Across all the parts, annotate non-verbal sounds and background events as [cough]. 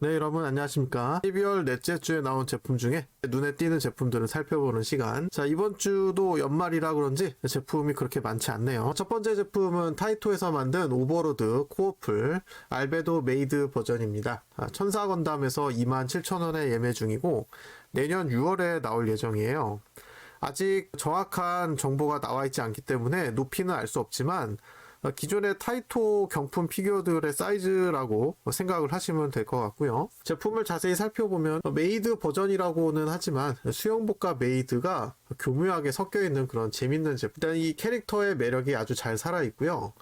네, 여러분 안녕하십니까. 12월 넷째 주에 나온 제품 중에 눈에 띄는 제품들을 살펴보는 시간. 자, 이번 주도 연말이라 그런지 제품이 그렇게 많지 않네요. 첫 번째 제품은 타이토에서 만든 오버로드 코어풀 알베도 메이드 버전입니다. 아, 천사 건담에서 27,000원에 예매 중이고 내년 6월에 나올 예정이에요. 아직 정확한 정보가 나와 있지 않기 때문에 높이는 알 수 없지만 어, 기존의 타이토 경품 피규어들의 사이즈라고 생각을 하시면 될 것 같고요. 제품을 자세히 살펴보면 어, 메이드 버전이라고는 하지만 수영복과 메이드가 교묘하게 섞여 있는 그런 재밌는 제품. 일단 이 캐릭터의 매력이 아주 잘 살아 있고요.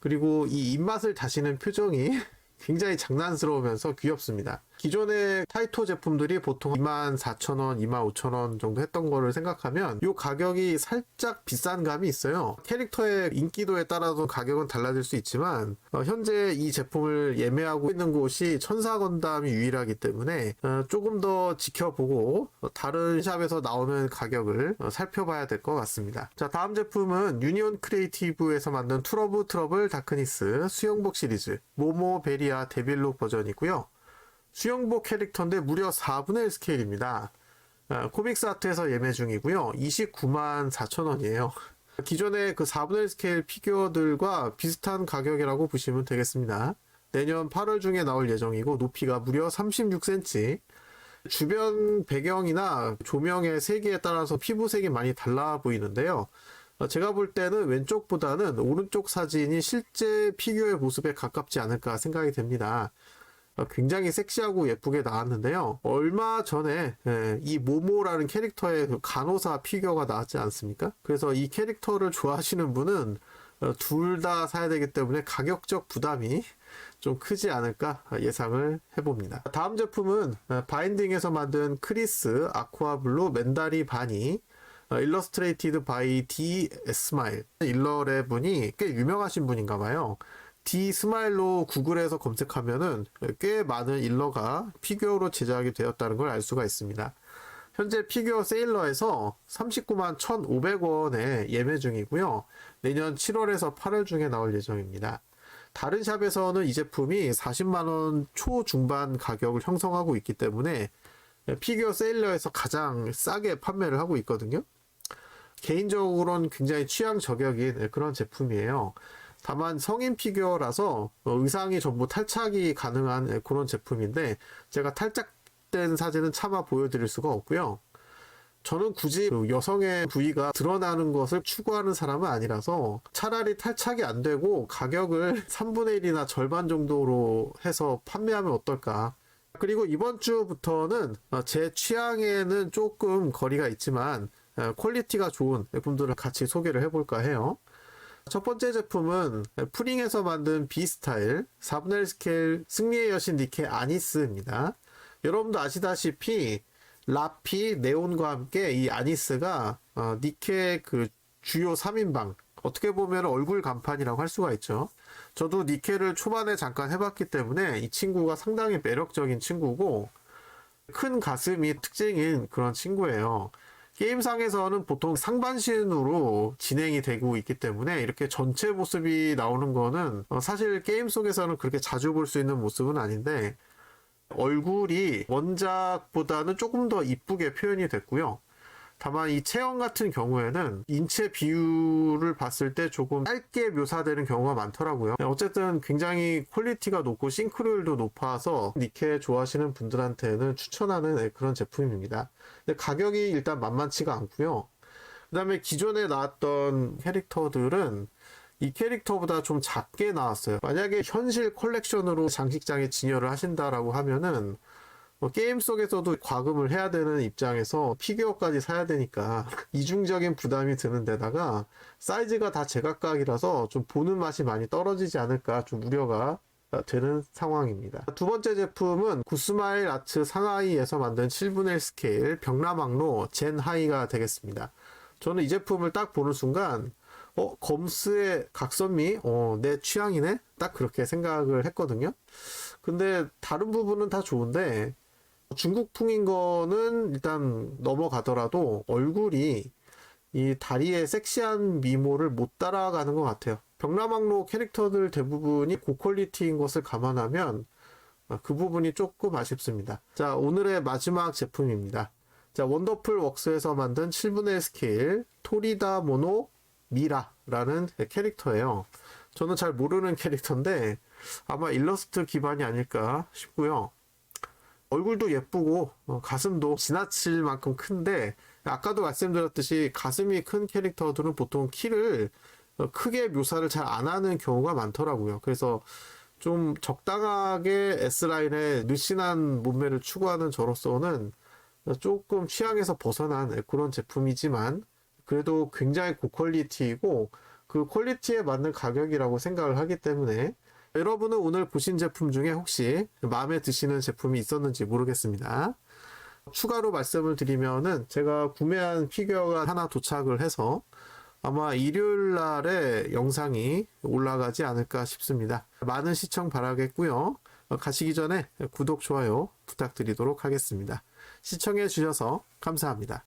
그리고 이 입맛을 다시는 표정이 [laughs] 굉장히 장난스러우면서 귀엽습니다. 기존의 타이토 제품들이 보통 24,000원, 25,000원 정도 했던 거를 생각하면 이 가격이 살짝 비싼 감이 있어요. 캐릭터의 인기도에 따라서 가격은 달라질 수 있지만 어, 현재 이 제품을 예매하고 있는 곳이 천사 건담이 유일하기 때문에 어, 조금 더 지켜보고 어, 다른 샵에서 나오는 가격을 어, 살펴봐야 될 것 같습니다. 자 다음 제품은 유니온 크리에이티브에서 만든 투러브 트러블 다크니스 수영복 시리즈 모모 베리아 데빌룩 버전이고요. 수영복 캐릭터인데 무려 4분의 1 스케일입니다. 아, 코믹스 아트에서 예매 중이고요. 29만 4천 원이에요. 기존의 그 4분의 1 스케일 피규어들과 비슷한 가격이라고 보시면 되겠습니다. 내년 8월 중에 나올 예정이고 높이가 무려 36cm. 주변 배경이나 조명의 세기에 따라서 피부색이 많이 달라 보이는데요. 어, 제가 볼 때는 왼쪽보다는 오른쪽 사진이 실제 피규어의 모습에 가깝지 않을까 생각이 됩니다. 어, 굉장히 섹시하고 예쁘게 나왔는데요. 얼마 전에 예, 이 모모라는 캐릭터의 그 간호사 피규어가 나왔지 않습니까? 그래서 이 캐릭터를 좋아하시는 분은 어, 둘다 사야 되기 때문에 가격적 부담이 좀 크지 않을까 예상을 해봅니다. 다음 제품은 어, 바인딩에서 만든 크리스 아쿠아블루 맨다리 바니 어, 일러스트레이티드 바이 D 스마일 일러의 분이 꽤 유명하신 분인가 봐요. D 스마일로 구글에서 검색하면은 꽤 많은 일러가 피규어로 제작이 되었다는 걸 알 수가 있습니다. 현재 피규어 세일러에서 39만 1,500원에 예매 중이고요. 내년 7월에서 8월 중에 나올 예정입니다. 다른 샵에서는 이 제품이 40만원 초중반 가격을 형성하고 있기 때문에 피규어 세일러에서 가장 싸게 판매를 하고 있거든요. 개인적으로는 굉장히 취향 저격인 그런 제품이에요. 다만 성인 피규어라서 어, 의상이 전부 탈착이 가능한 그런 제품인데 제가 탈착된 사진은 차마 보여드릴 수가 없고요. 저는 굳이 그 여성의 부위가 드러나는 것을 추구하는 사람은 아니라서 차라리 탈착이 안 되고 가격을 [laughs] 3분의 1이나 절반 정도로 해서 판매하면 어떨까. 그리고 이번 주부터는 어, 제 취향에는 조금 거리가 있지만 어, 퀄리티가 좋은 제품들을 같이 소개를 해볼까 해요. 첫 번째 제품은 프링에서 만든 비스타일 4분의 1 스케일 승리의 여신 니케 아니스입니다. 여러분도 아시다시피 라피, 네온과 함께 이 아니스가 어, 니케 그 주요 3인방 어떻게 보면 얼굴 간판이라고 할 수가 있죠. 저도 니케를 초반에 잠깐 해봤기 때문에 이 친구가 상당히 매력적인 친구고 큰 가슴이 특징인 그런 친구예요. 게임상에서는 보통 상반신으로 진행이 되고 있기 때문에 이렇게 전체 모습이 나오는 거는 어, 사실 게임 속에서는 그렇게 자주 볼 수 있는 모습은 아닌데 얼굴이 원작보다는 조금 더 이쁘게 표현이 됐고요. 다만 이 체형 같은 경우에는 인체 비율을 봤을 때 조금 짧게 묘사되는 경우가 많더라고요. 어쨌든 굉장히 퀄리티가 높고 싱크로율도 높아서 니케 좋아하시는 분들한테는 추천하는 그런 제품입니다. 근데 가격이 일단 만만치가 않고요. 그 다음에 기존에 나왔던 캐릭터들은 이 캐릭터보다 좀 작게 나왔어요. 만약에 현실 컬렉션으로 장식장에 진열을 하신다라고 하면은 뭐 게임 속에서도 과금을 해야 되는 입장에서 피규어까지 사야 되니까 [laughs] 이중적인 부담이 드는 데다가 사이즈가 다 제각각이라서 좀 보는 맛이 많이 떨어지지 않을까 좀 우려가 되는 상황입니다. 두 번째 제품은 구스마일 아트 상하이에서 만든 7분의 1 스케일 벽라망로 젠 하이가 되겠습니다. 저는 이 제품을 딱 보는 순간 어 검스의 각선미 어 내 취향이네 딱 그렇게 생각을 했거든요. 근데 다른 부분은 다 좋은데 중국풍인 거는 일단 넘어가더라도 얼굴이 이 다리의 섹시한 미모를 못 따라가는 것 같아요. 벽라망로 캐릭터들 대부분이 고퀄리티인 것을 감안하면 어, 그 부분이 조금 아쉽습니다. 자, 오늘의 마지막 제품입니다. 자, 원더풀 웍스에서 만든 7분의 1 스케일 토리다 모노 미라라는 캐릭터예요. 저는 잘 모르는 캐릭터인데 아마 일러스트 기반이 아닐까 싶고요. 얼굴도 예쁘고 어, 가슴도 지나칠 만큼 큰데 아까도 말씀드렸듯이 가슴이 큰 캐릭터들은 보통 키를 어, 크게 묘사를 잘 안 하는 경우가 많더라고요. 그래서 좀 적당하게 S라인의 느씬한 몸매를 추구하는 저로서는 조금 취향에서 벗어난 그런 제품이지만 그래도 굉장히 고퀄리티이고 그 퀄리티에 맞는 가격이라고 생각을 하기 때문에 여러분은 오늘 보신 제품 중에 혹시 마음에 드시는 제품이 있었는지 모르겠습니다. 추가로 말씀을 드리면은 제가 구매한 피규어가 하나 도착을 해서 아마 일요일 날에 영상이 올라가지 않을까 싶습니다. 많은 시청 바라겠고요. 가시기 전에 구독, 좋아요 부탁드리도록 하겠습니다. 시청해 주셔서 감사합니다.